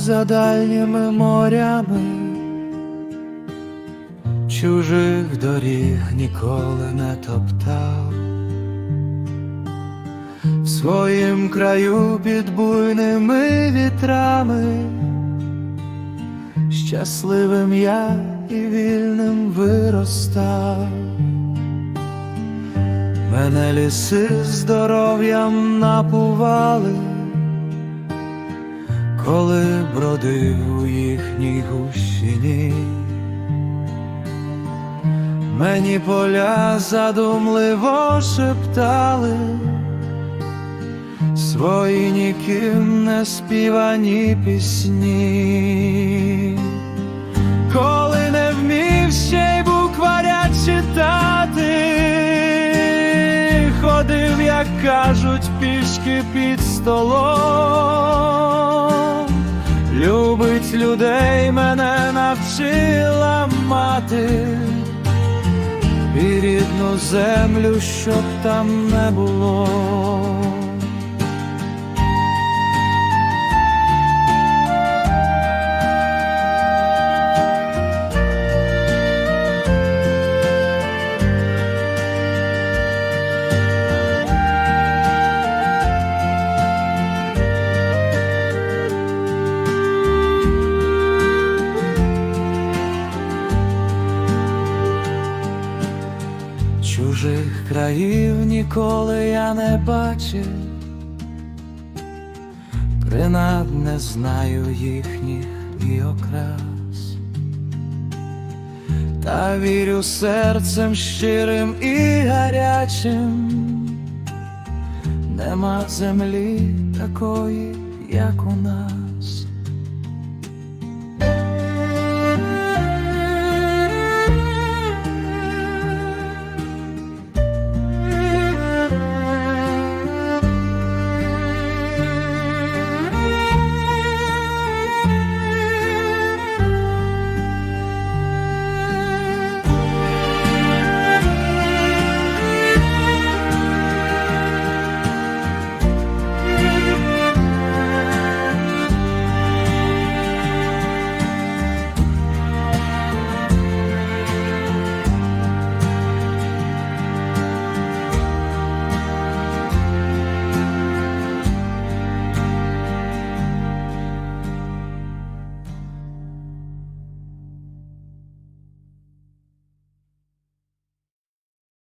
за дальніми морями, чужих доріг ніколи не топтав, в своїм краю під буйними вітрами, щасливим я і вільним виростав. Мене ліси здоров'ям напували, коли бродив у їхній гущині. Мені поля задумливо шептали свої ніким не співані пісні. Коли не вмів ще й букваря читати, ходив, як кажуть, пішки під столом. Любить людей мене навчила мати, і рідну землю, щоб там не було. Чужих країв ніколи я не бачив, принад не знаю їхніх і окрас, та вірю серцем щирим і гарячим, нема землі такої, як у нас.